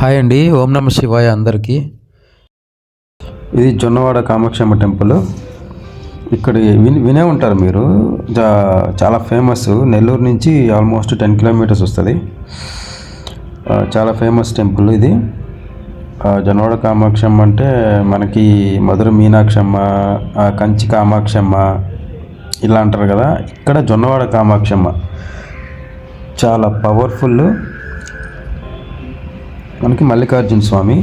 Hi అండి ఓం నమ శివాయ అందరికీ. ఇది జొన్నవాడ కామాక్షమ్మ టెంపుల్. ఇక్కడ విని వినే ఉంటారు మీరు. చాలా ఫేమస్. నెల్లూరు నుంచి ఆల్మోస్ట్ టెన్ కిలోమీటర్స్ వస్తుంది. చాలా ఫేమస్ టెంపుల్ ఇది. జొన్నవాడ కామాక్షమ్మ అంటే మనకి మధుర మీనాక్షమ్మ కంచి కామాక్షమ్మ ఇలా అంటారు కదా. ఇక్కడ జొన్నవాడ కామాక్షమ్మ. చాలా పవర్ఫుల్ మనకి మల్లికార్జున స్వామి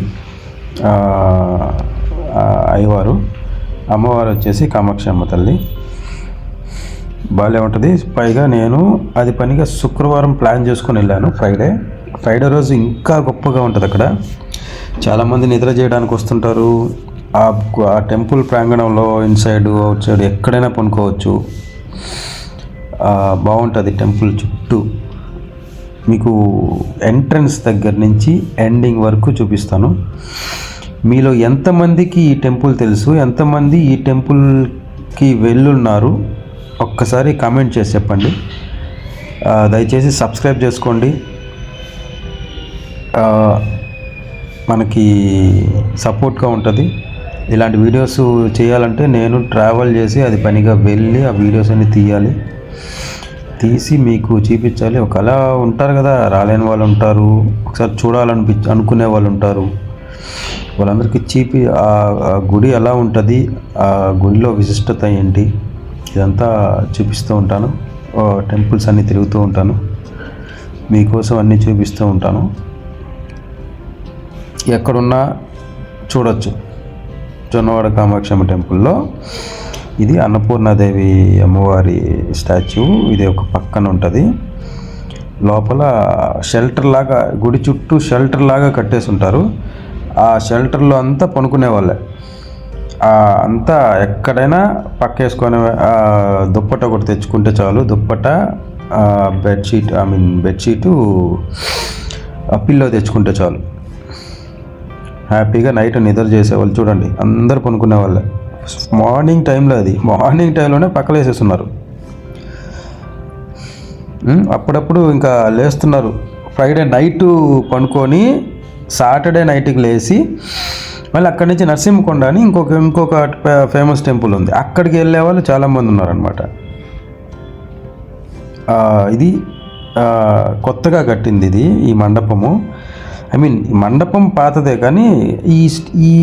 అయ్యవారు. అమ్మవారు వచ్చేసి కామాక్షి అమ్మ తల్లి. బాగానే ఉంటుంది. పైగా నేను అది పనిగా శుక్రవారం ప్లాన్ చేసుకొని వెళ్ళాను ఫ్రైడే. ఫ్రైడే రోజు ఇంకా గొప్పగా ఉంటుంది అక్కడ. చాలామంది నిద్ర చేయడానికి వస్తుంటారు. ఆ టెంపుల్ ప్రాంగణంలో ఇన్సైడ్ అవుట్ సైడ్ ఎక్కడైనా పనుకోవచ్చు. బాగుంటుంది టెంపుల్ చుట్టూ. మీకు ఎంట్రన్స్ దగ్గర నుంచి ఎండింగ్ వరకు చూపిస్తాను. మీలో ఎంతమందికి ఈ టెంపుల్ తెలుసు? ఎంతమంది ఈ టెంపుల్కి వెళ్ళున్నారు? ఒక్కసారి కామెంట్ చేసి చెప్పండి. దయచేసి సబ్స్క్రైబ్ చేసుకోండి. మనకి సపోర్ట్గా ఉంటుంది. ఇలాంటి వీడియోస్ చేయాలంటే నేను ట్రావెల్ చేసి అది పనిగా వెళ్ళి ఆ వీడియోస్ అన్ని తీయాలి. తీసి మీకు చూపించాలి. ఒక అలా ఉంటారు కదా రాలేని వాళ్ళు ఉంటారు ఒకసారి చూడాలనిపి అనుకునే వాళ్ళు ఉంటారు. వాళ్ళందరికీ చూపి ఆ ఆ గుడి ఎలా ఉంటుంది ఆ గుడిలో విశిష్టత ఏంటి ఇదంతా చూపిస్తూ ఉంటాను. టెంపుల్స్ అన్నీ తిరుగుతూ ఉంటాను. మీకోసం అన్నీ చూపిస్తూ ఉంటాను. ఎక్కడున్నా చూడొచ్చు. జొన్నవాడ కామాక్షమ్మ టెంపుల్లో. ఇది అన్నపూర్ణాదేవి అమ్మవారి స్టాచ్యూ. ఇది ఒక పక్కన ఉంటుంది. లోపల షెల్టర్ లాగా గుడి చుట్టూ షెల్టర్ లాగా కట్టేసి ఉంటారు. ఆ షెల్టర్లో అంతా పనుకునే వాళ్ళే. అంతా ఎక్కడైనా పక్కేసుకొని దుప్పట ఒకటి తెచ్చుకుంటే చాలు. Dupatta bedsheet I mean bedsheet pillow తెచ్చుకుంటే చాలు. హ్యాపీగా నైట్ నిద్ర చేసేవాళ్ళు చూడండి. అందరు పనుకునే వాళ్ళే. మార్నింగ్ టైంలో అది. మార్నింగ్ టైంలోనే పక్కన వేసేస్తున్నారు. అప్పుడప్పుడు ఇంకా లేస్తున్నారు. ఫ్రైడే నైట్ పనుకొని సాటర్డే నైట్కి లేచి మళ్ళీ అక్కడి నుంచి నరసింహకొండ అని ఇంకొక ఇంకొక ఫేమస్ టెంపుల్ ఉంది. అక్కడికి వెళ్ళే వాళ్ళు చాలామంది ఉన్నారనమాట ఇది కొత్తగా కట్టింది ఇది ఈ మండపము. ఐ మీన్ మండపం పాతదే కానీ ఈ ఈ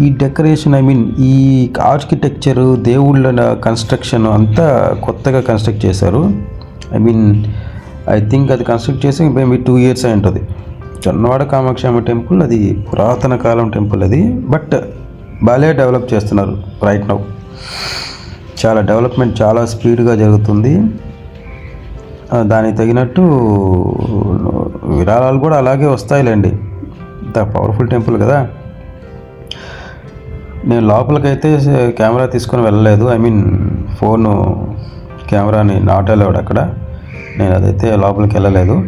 ఈ డెకరేషన్ ఐ మీన్ ఈ ఆర్కిటెక్చరు దేవుళ్ళ కన్స్ట్రక్షన్ అంతా కొత్తగా కన్స్ట్రక్ట్ చేశారు. ఐ మీన్ ఐ థింక్ అది కన్స్ట్రక్ట్ చేసి మేబీ టూ ఇయర్స్ అయి ఉంటుంది. జొన్నవాడ కామాక్షమ్మ టెంపుల్ అది పురాతన కాలం టెంపుల్ అది. బట్ బాగా డెవలప్ చేస్తున్నారు రైట్ నౌ చాలా డెవలప్మెంట్ చాలా స్పీడ్గా జరుగుతుంది. దానికి తగినట్టు విరాళాలు కూడా అలాగే వస్తాయిలేండి. ఇంత పవర్ఫుల్ టెంపుల్ కదా. నేను లోపలికైతే కెమెరా తీసుకొని వెళ్ళలేదు. ఐ మీన్ ఫోను కెమెరాని నాట్ అలౌడ్ అక్కడ. నేను అదైతే లోపలికి వెళ్ళలేదు.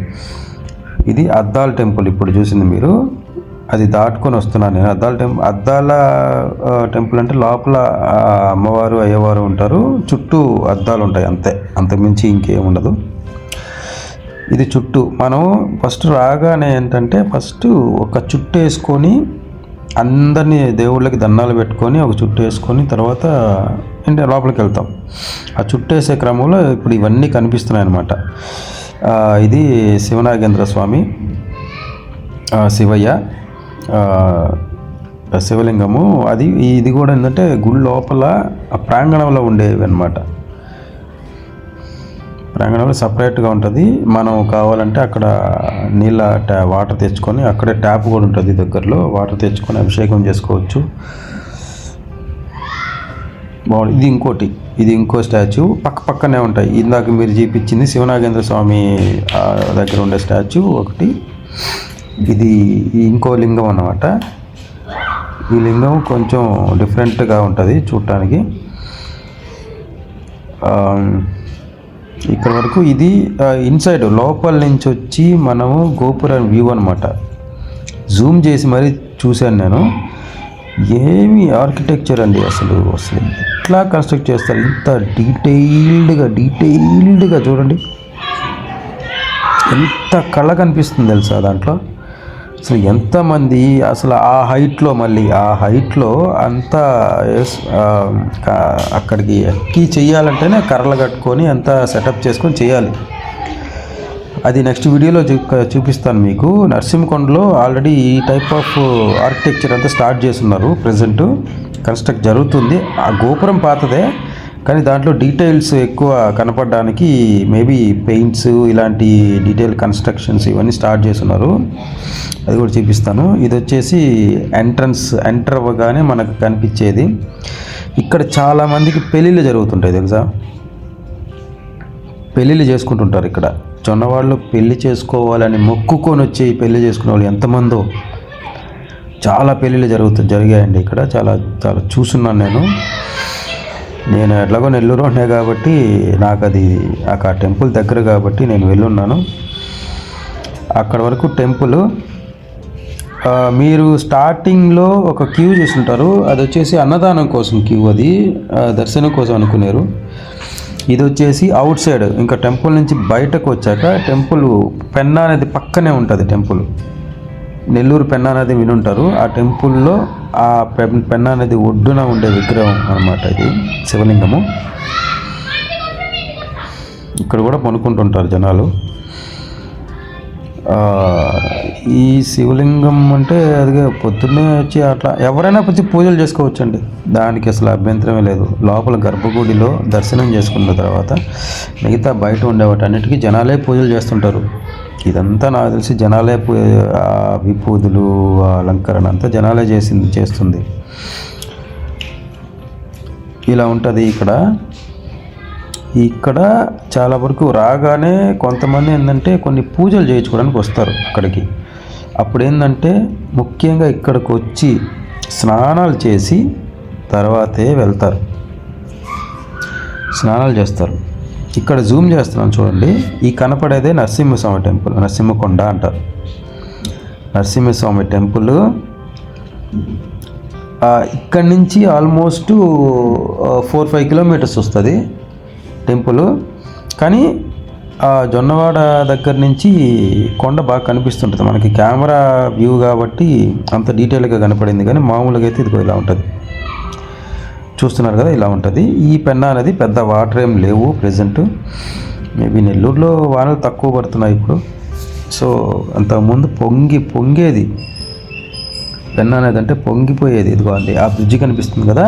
ఇది అద్దాల టెంపుల్ ఇప్పుడు చూసింది మీరు. అది దాటుకొని వస్తున్నాను నేను. అద్దాల టెంపుల్ అద్దాల టెంపుల్ అంటే లోపల అమ్మవారు అయ్యవారు ఉంటారు. చుట్టూ అద్దాలు ఉంటాయి అంతే. అంతకుమించి ఇంకేం ఉండదు ఇది చుట్టూ. మనం ఫస్ట్ రాగానే ఏంటంటే ఫస్ట్ ఒక చుట్టు వేసుకొని అందరినీ దేవుళ్ళకి దండాలు పెట్టుకొని ఒక చుట్టు వేసుకొని తర్వాత అంటే లోపలికి వెళ్తాం. ఆ చుట్టు వేసే క్రమంలో ఇప్పుడు ఇవన్నీ కనిపిస్తున్నాయి అన్నమాట. ఇది శివనాగేంద్ర స్వామి శివయ్య శివలింగము. అది ఇది కూడా ఏంటంటే గుడి లోపల ఆ ప్రాంగణంలో ఉండేవి అనమాట ప్రాంగణంలో సపరేట్గా ఉంటుంది. మనం కావాలంటే అక్కడ నీళ్ళ ట్యా వాటర్ తెచ్చుకొని అక్కడే ట్యాప్ కూడా ఉంటుంది దగ్గరలో. వాటర్ తెచ్చుకొని అభిషేకం చేసుకోవచ్చు. బాగుంది ఇది ఇంకోటి. ఇది ఇంకో స్టాచ్యూ పక్క పక్కనే ఉంటాయి. ఇందాక మీరు చూపించింది శివనాగేంద్ర స్వామి దగ్గర ఉండే స్టాచ్యూ ఒకటి. ఇది ఇంకో లింగం అన్నమాట. ఈ లింగం కొంచెం డిఫరెంట్గా ఉంటుంది చూడటానికి. ఇక్కడ వరకు ఇది ఇన్సైడ్ లోపల నుంచి వచ్చి మనము గోపురం వ్యూ అనమాట జూమ్ చేసి మరీ చూశాను నేను. ఏమి ఆర్కిటెక్చర్ అండి అసలు అసలు ఎట్లా కన్స్ట్రక్ట్ చేస్తారు? ఇంత డీటెయిల్డ్గా డీటెయిల్డ్గా చూడండి. ఎంత కళ్ళ కనిపిస్తుంది తెలుసా దాంట్లో? అసలు ఎంతమంది అసలు ఆ హైట్లో మళ్ళీ ఆ హైట్లో అంతా అక్కడికి ఎక్కి చేయాలంటేనే కర్రలు కట్టుకొని అంతా సెటప్ చేసుకొని చేయాలి. అది నెక్స్ట్ వీడియోలో చూ చూపిస్తాను మీకు. నరసింహకొండలో ఆల్రెడీ ఈ టైప్ ఆఫ్ ఆర్కిటెక్చర్ అంతా స్టార్ట్ చేస్తున్నారు ప్రజెంట్. కన్స్ట్రక్ట్ జరుగుతుంది. ఆ గోపురం పాతదే. కానీ దాంట్లో డీటెయిల్స్ ఎక్కువ కనపడడానికి మేబీ పెయింట్స్ ఇలాంటి డీటెయిల్ కన్స్ట్రక్షన్స్ ఇవన్నీ స్టార్ట్ చేస్తున్నారు. అది కూడా చూపిస్తాను. ఇది వచ్చేసి ఎంట్రన్స్ ఎంటర్ అవ్వగానే మనకు కనిపించేది. ఇక్కడ చాలామందికి పెళ్ళిళ్ళు జరుగుతుంటాయి తెలుసా? పెళ్ళిళ్ళు చేసుకుంటుంటారు ఇక్కడ. జొన్నవాళ్ళు పెళ్ళి చేసుకోవాలని మొక్కుకొని వచ్చి పెళ్ళి చేసుకునే వాళ్ళు ఎంతమందో. చాలా పెళ్ళిళ్ళు జరుగుతు జరిగాయండి ఇక్కడ. చాలా చాలా చూస్తున్నాను నేను. నేను ఎట్లాగో నెల్లూరు ఉండే కాబట్టి నాకు అది ఆ టెంపుల్ దగ్గర కాబట్టి నేను వెళ్ళున్నాను. అక్కడ వరకు టెంపుల్ మీరు స్టార్టింగ్లో ఒక క్యూ చూసుంటారు అది వచ్చేసి అన్నదానం కోసం క్యూ అది దర్శనం కోసం అనుకున్నారు ఇది వచ్చేసి అవుట్ సైడ్ ఇంకా టెంపుల్ నుంచి బయటకు వచ్చాక టెంపుల్ పెన్నా అనేది పక్కనే ఉంటుంది టెంపుల్. నెల్లూరు పెన్నా నది వినుంటారు. ఆ టెంపుల్లో ఆ పెన్నా నది ఒడ్డున ఉండే విగ్రహం అన్నమాట ఇది శివలింగము. ఇక్కడ కూడా పనుకుంటుంటారు జనాలు. ఈ శివలింగం అంటే అదిగే పొద్దున్నే వచ్చి అట్లా ఎవరైనా వచ్చి పూజలు చేసుకోవచ్చండి. దానికి అసలు అభ్యంతరమే లేదు. లోపల గర్భగుడిలో దర్శనం చేసుకున్న తర్వాత మిగతా బయట ఉండే వాటన్నిటికీ జనాలే పూజలు చేస్తుంటారు. ఇదంతా నాకు తెలిసి జనాలే పూ విపూదులు ఆ అలంకరణ అంతా జనాలే చేసింది చేస్తుంది. ఇలా ఉంటుంది ఇక్కడ. ఇక్కడ చాలా వరకు రాగానే కొంతమంది ఏంటంటే కొన్ని పూజలు చేయించుకోవడానికి వస్తారు అక్కడికి. అప్పుడు ఏంటంటే ముఖ్యంగా ఇక్కడికి వచ్చి స్నానాలు చేసి తర్వాతే వెళ్తారు. స్నానాలు చేస్తారు. ఇక్కడ జూమ్ చేస్తున్నాను చూడండి. ఈ కనపడేదే నరసింహస్వామి టెంపుల్ నరసింహకొండ అంటారు. నరసింహస్వామి టెంపుల్ ఇక్కడ నుంచి ఆల్మోస్ట్ ఫోర్ ఫైవ్ కిలోమీటర్స్ వస్తుంది టెంపుల్. కానీ ఆ జొన్నవాడ దగ్గర నుంచి కొండ బాగా కనిపిస్తుంటుంది. మనకి కెమెరా వ్యూ కాబట్టి అంత డీటెయిల్గా కనపడింది. కానీ మామూలుగా అయితే ఇది ఇలా ఉంటుంది. చూస్తున్నారు కదా ఇలా ఉంటుంది. ఈ పెన్నా అనేది పెద్ద వాటర్ ఏం లేవు ప్రజెంట్ మేబీ నెల్లూరులో వానలు తక్కువ పడుతున్నాయి ఇప్పుడు. సో అంతకుముందు పొంగి పొంగేది. పెన్నా అనేది అంటే పొంగిపోయేది. ఇదిగో అండి ఆ బ్రిడ్జ్ కనిపిస్తుంది కదా.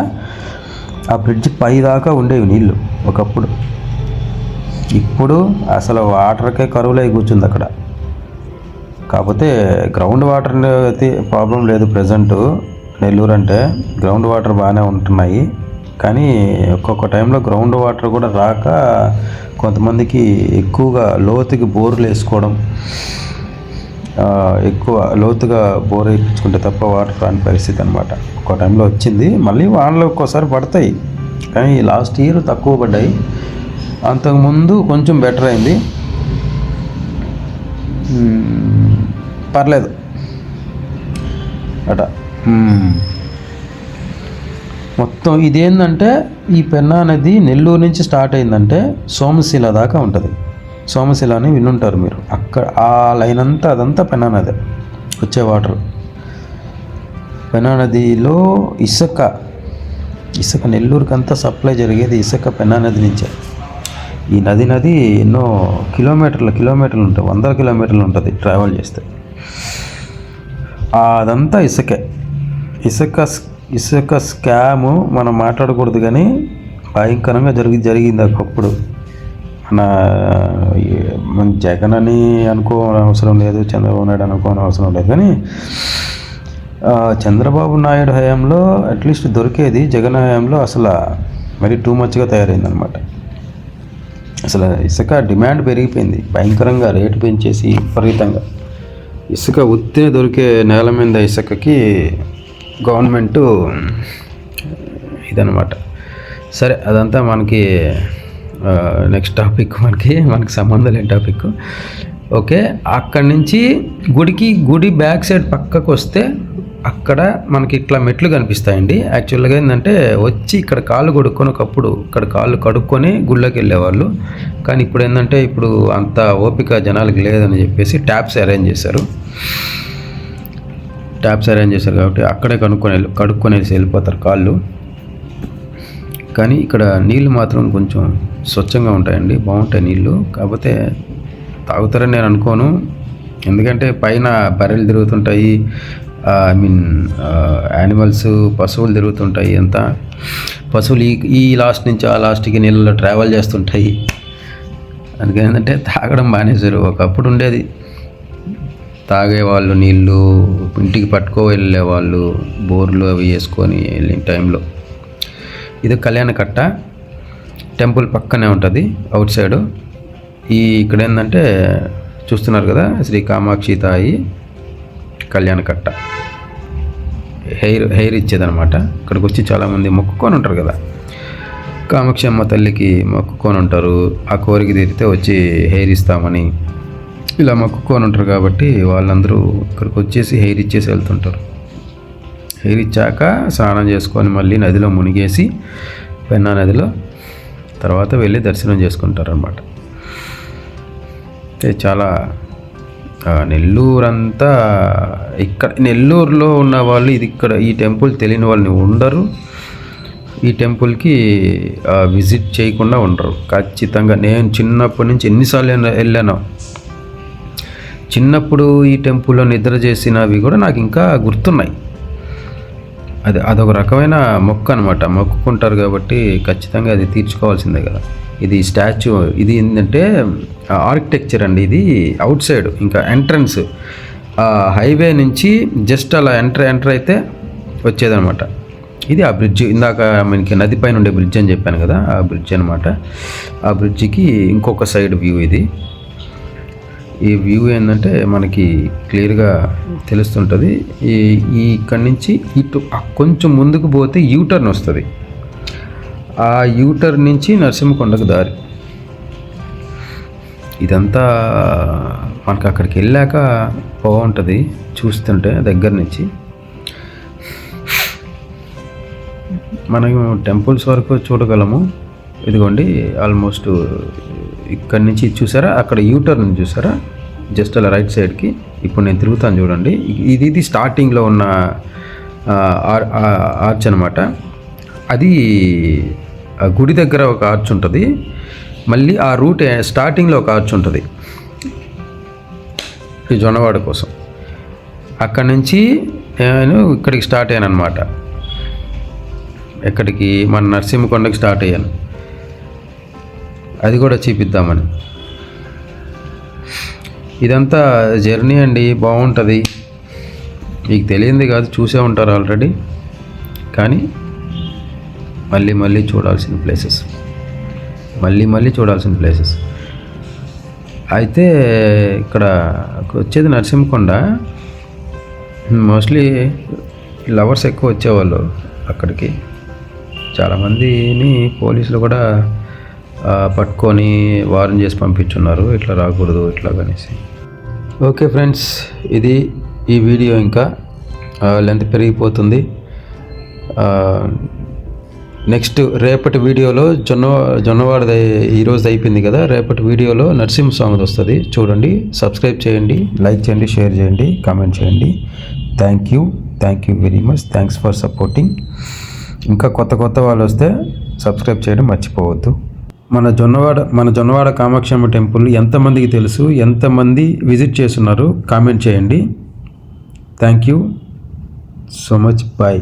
ఆ బ్రిడ్జ్ పై దాకా ఉండేవి నీళ్ళు ఒకప్పుడు. ఇప్పుడు అసలు వాటర్కే కరువులై కూర్చుంది అక్కడ. కాకపోతే గ్రౌండ్ వాటర్ అయితే ప్రాబ్లం లేదు ప్రజెంట్ నెల్లూరు అంటే గ్రౌండ్ వాటర్ బాగానే ఉంటున్నాయి. కానీ ఒక్కొక్క టైంలో గ్రౌండ్ వాటర్ కూడా రాక కొంతమందికి ఎక్కువగా లోతుకి బోర్లు వేసుకోవడం ఎక్కువ లోతుగా బోర్ వేయించుకుంటే తప్ప వాటర్ రాని పరిస్థితి అనమాట ఒక టైంలో వచ్చింది మళ్ళీ వానలు ఒక్కోసారి పడతాయి. కానీ లాస్ట్ ఇయర్ తక్కువ పడ్డాయి. అంతకుముందు కొంచెం బెటర్ అయింది. పర్లేదు. అట మొత్తం ఇదేంటంటే ఈ పెన్నా అనేది నెల్లూరు నుంచి స్టార్ట్ అయిందంటే సోమశిల దాకా ఉంటుంది. సోమశిల అని వినుంటారు మీరు. అక్కడ ఆ లైన్ అంతా అదంతా పెన్నా నది. వచ్చే వాటర్. పెన్నా నదిలో ఇసుక. ఇసుక నెల్లూరుకి అంతా సప్లై జరిగేది ఇసుక పెన్నా నది నుంచే. ఈ నది నది ఎన్నో కిలోమీటర్ల కిలోమీటర్లు ఉంటాయి వందల కిలోమీటర్లు ఉంటుంది ట్రావెల్ చేస్తే. అదంతా ఇసుకే. ఇసుక ఇసుక స్కాము మనం మాట్లాడకూడదు కానీ భయంకరంగా జరిగి జరిగింది ఒకప్పుడు మన మన జగన్ అని అనుకోవడం అవసరం లేదు చంద్రబాబు నాయుడు అనుకోని అవసరం లేదు కానీ చంద్రబాబు నాయుడు హయాంలో అట్లీస్ట్ దొరికేది జగన్ హయాంలో అసలు మరి టూ మచ్గా తయారైందనమాట అసలు ఇసుక డిమాండ్ పెరిగిపోయింది భయంకరంగా రేటు పెంచేసి విపరీతంగా. ఇసుక ఉత్తే దొరికే నేల మీద ఇసుకకి గవర్నమెంట్ ఇదనమాట సరే అదంతా మనకి నెక్స్ట్ టాపిక్ మనకి మనకి సంబంధం లేని టాపిక్ ఓకే అక్కడి నుంచి గుడికి గుడి బ్యాక్ సైడ్ పక్కకు వస్తే అక్కడ మనకి ఇట్లా మెట్లు కనిపిస్తాయండి. యాక్చువల్గా ఏంటంటే వచ్చి ఇక్కడ కాళ్ళు కొడుక్కొని ఒకప్పుడు ఇక్కడ కాళ్ళు కడుక్కొని గుళ్ళోకి వెళ్ళేవాళ్ళు. కానీ ఇప్పుడు ఏంటంటే ఇప్పుడు అంత ఓపిక జనాలకి లేదని చెప్పేసి ట్యాప్స్ అరేంజ్ చేశారు. ట్యాప్స్ అరేంజ్ చేశారు కాబట్టి అక్కడే కనుక్కొని వెళ్ళి కడుక్కొనేసి వెళ్ళిపోతారు కాళ్ళు. కానీ ఇక్కడ నీళ్ళు మాత్రం కొంచెం స్వచ్ఛంగా ఉంటాయండి బాగుంటాయి నీళ్ళు. కాకపోతే తాగుతారని నేను అనుకోను. ఎందుకంటే పైన బర్రెలు తిరుగుతుంటాయి ఐ మీన్ యానిమల్స్ పశువులు తిరుగుతుంటాయి అంత. పశువులు ఈ ఈ లాస్ట్ నుంచి ఆ లాస్ట్కి నీళ్ళలో ట్రావెల్ చేస్తుంటాయి. అందుకని ఏంటంటే తాగడం మానేశారు. ఒకప్పుడు ఉండేది. తాగేవాళ్ళు నీళ్ళు ఇంటికి పట్టుకో వెళ్ళే వాళ్ళు బోర్లు అవి వేసుకొని వెళ్ళిన టైంలో. ఇది కళ్యాణ కట్ట టెంపుల్ పక్కనే ఉంటుంది అవుట్ సైడ్. ఈ ఇక్కడ ఏంటంటే చూస్తున్నారు కదా శ్రీ కామాక్షి తాయి కళ్యాణ కట్ట హెయిర్ హెయిర్ ఇచ్చేదనమాట ఇక్కడికి వచ్చి చాలామంది మొక్కుకొని ఉంటారు కదా. కామాక్షి అమ్మ తల్లికి మొక్కుకొని ఉంటారు. ఆ కోరిక తీరితే వచ్చి హెయిర్ ఇస్తామని ఇలా మొక్కుకొని ఉంటారు కాబట్టి వాళ్ళందరూ ఇక్కడికి వచ్చేసి హెయిర్ ఇచ్చేసి వెళ్తుంటారు. హెయిర్ ఇచ్చాక స్నానం చేసుకొని మళ్ళీ నదిలో మునిగేసి పెన్నా నదిలో తర్వాత వెళ్ళి దర్శనం చేసుకుంటారు అయితే చాలా నెల్లూరు అంతా ఇక్కడ నెల్లూరులో ఉన్న వాళ్ళు ఇది ఇక్కడ ఈ టెంపుల్ తెలియని వాళ్ళని ఉండరు. ఈ టెంపుల్కి విజిట్ చేయకుండా ఉండరు. ఖచ్చితంగా నేను చిన్నప్పటి నుంచి ఎన్నిసార్లు వెళ్ళాను చిన్నప్పుడు ఈ టెంపుల్లో నిద్ర చేసినవి కూడా నాకు ఇంకా గుర్తున్నాయి. అది అదొక రకమైన మొక్క అనమాట మొక్కుకుంటారు కాబట్టి ఖచ్చితంగా అది తీర్చుకోవాల్సిందే కదా. ఇది స్టాచ్యూ ఇది ఏంటంటే ఆర్కిటెక్చర్ అండి ఇది అవుట్ సైడ్ ఇంకా ఎంట్రన్స్. హైవే నుంచి జస్ట్ అలా ఎంటర్ ఎంటర్ అయితే వచ్చేదనమాట ఇది ఆ బ్రిడ్జ్ ఇందాక మనకి నది పైన ఉండే బ్రిడ్జ్ అని చెప్పాను కదా ఆ బ్రిడ్జ్ అనమాట ఆ బ్రిడ్జికి ఇంకొక సైడ్ వ్యూ ఇది. ఈ వ్యూ ఏంటంటే మనకి క్లియర్గా తెలుస్తుంటుంది. ఈ ఇక్కడి నుంచి ఇటు కొంచెం ముందుకు పోతే యూటర్న్ వస్తుంది. ఆ యూటర్న్ నుంచి నరసింహకొండకు దారి. ఇదంతా మనకు అక్కడికి వెళ్ళాక బాగుంటుంది చూస్తుంటే దగ్గర నుంచి. మనం టెంపుల్స్ వరకు చూడగలము. ఇదిగోండి ఆల్మోస్ట్ ఇక్కడి నుంచి ఇది చూసారా? అక్కడ యూటర్న్ చూసారా? జస్ట్ అలా రైట్ సైడ్కి ఇప్పుడు నేను తిరుగుతాను చూడండి. ఇది ఇది స్టార్టింగ్లో ఉన్న ఆర్చ్ అనమాట అది ఆ గుడి దగ్గర ఒక ఆర్చ్ ఉంటుంది. మళ్ళీ ఆ రూట్ స్టార్టింగ్లో ఒక ఆర్చ్ ఉంటుంది. ఈ జొన్నవాడ కోసం. అక్కడి నుంచి నేను ఇక్కడికి స్టార్ట్ అయ్యాను అనమాట ఎక్కడికి? మన నరసింహకొండకి స్టార్ట్ అయ్యాను. అది కూడా చూపిద్దామని. ఇదంతా జర్నీ అండి బాగుంటుంది. మీకు తెలియంది కాదు చూసే ఉంటారు ఆల్రెడీ. కానీ మళ్ళీ మళ్ళీ చూడాల్సిన ప్లేసెస్. మళ్ళీ మళ్ళీ చూడాల్సిన ప్లేసెస్. అయితే ఇక్కడ వచ్చేది నరసింహకొండ. మోస్ట్లీ లవర్స్ ఎక్కువ వచ్చేవాళ్ళు అక్కడికి. చాలామందిని పోలీసులు కూడా పట్టుకొని వారం చేసి పంపించున్నారు. ఇట్లా రాకూడదు ఇట్లా అనేసి ఓకే ఫ్రెండ్స్ ఇది ఈ వీడియో ఇంకా. లెంత్ పెరిగిపోతుంది. నెక్స్ట్ రేపటి వీడియోలో జొన్న జొన్నవాడది ఈరోజు అయిపోయింది కదా. రేపటి వీడియోలో నర్సింహ స్వామిది వస్తుంది. చూడండి సబ్స్క్రైబ్ చేయండి లైక్ చేయండి షేర్ చేయండి కామెంట్ చేయండి. Thank you thank you very much. Thanks for supporting. ఇంకా కొత్త కొత్త వాళ్ళు వస్తే సబ్స్క్రైబ్ చేయడం మర్చిపోవద్దు. మన జొన్నవాడ మన జొన్నవాడ కామాక్షమ్మ టెంపుల్ ఎంతమందికి తెలుసు ఎంతమంది విజిట్ చేస్తున్నారు కామెంట్ చేయండి. Thank you so much bye